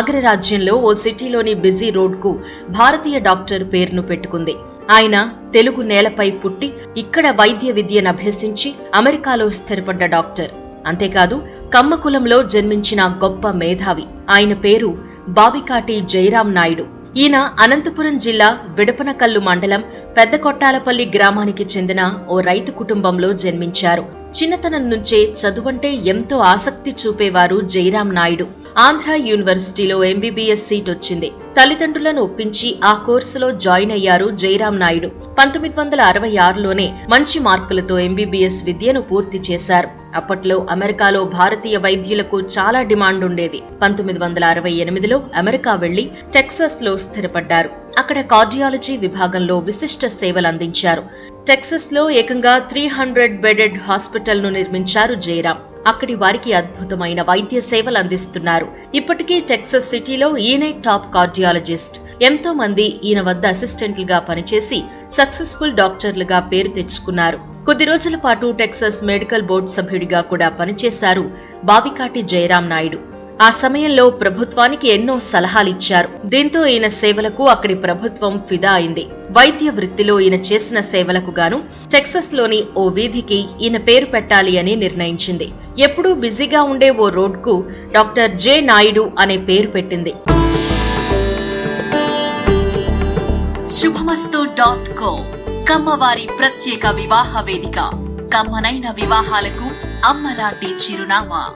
అగ్రరాజ్యంలో ఓ సిటీలోని బిజీ రోడ్కు భారతీయ డాక్టర్ పేరును పెట్టుకుంది. ఆయన తెలుగు నేలపై పుట్టి ఇక్కడ వైద్య విద్యను అభ్యసించి అమెరికాలో స్థిరపడ్డ డాక్టర్. అంతేకాదు కమ్మకులంలో జన్మించిన గొప్ప మేధావి. ఆయన పేరు బావికాటి జయరాం నాయుడు. ఈయన అనంతపురం జిల్లా విడపనకల్లు మండలం పెద్ద కొట్టాలపల్లి గ్రామానికి చెందిన ఓ రైతు కుటుంబంలో జన్మించారు. చిన్నతనం నుంచే చదువంటే ఎంతో ఆసక్తి చూపేవారు జయరాం నాయుడు. ఆంధ్ర యూనివర్సిటీలో ఎంబీబీఎస్ సీట్ వచ్చింది. తల్లిదండ్రులను ఒప్పించి ఆ కోర్సులో జాయిన్ అయ్యారు జయరాం నాయుడు. పంతొమ్మిది వందల అరవై ఆరులోనే మంచి మార్కులతో ఎంబీబీఎస్ విద్యను పూర్తి చేశారు. అప్పట్లో అమెరికాలో భారతీయ వైద్యులకు చాలా డిమాండ్ ఉండేది. పంతొమ్మిది వందల అరవై ఎనిమిదిలో అమెరికా వెళ్ళి టెక్సస్లో స్థిరపడ్డారు. అక్కడ కార్డియాలజీ విభాగంలో విశిష్ట సేవలు అందించారు. టెక్సస్లో ఏకంగా త్రీ హండ్రెడ్ బెడెడ్ హాస్పిటల్ను నిర్మించారు జయరాం. అక్కడి వారికి అద్భుతమైన వైద్య సేవలు అందిస్తున్నారు. ఇప్పటికీ టెక్సస్ సిటీలో ఈయనే టాప్ కార్డియాలజిస్ట్. ఎంతో మంది ఈయన వద్ద అసిస్టెంట్లుగా పనిచేసి సక్సెస్ఫుల్ డాక్టర్లుగా పేరు తెచ్చుకున్నారు. కొద్ది రోజుల పాటు టెక్సస్ మెడికల్ బోర్డు సభ్యుడిగా కూడా పనిచేశారు బావికాటి జయరాం నాయుడు. ఆ సమయంలో ప్రభుత్వానికి ఎన్నో సలహాలిచ్చారు దీంతో ఈయన సేవలకు అక్కడి ప్రభుత్వం ఫిదా అయింది. వైద్య వృత్తిలో ఈయన చేసిన సేవలకు గాను టెక్సస్లోని ఓ వీధికి ఈయన పేరు పెట్టాలి అని నిర్ణయించింది. ఎప్పుడూ బిజీగా ఉండే ఓ రోడ్కు డాక్టర్ జె నాయుడు అనే పేరు పెట్టింది. శుభమస్తు డాట్ కో కమ్మవారి ప్రత్యేక వివాహ వేదిక. కమ్మనైన వివాహాలకు అమ్మలాంటి చిరునామా.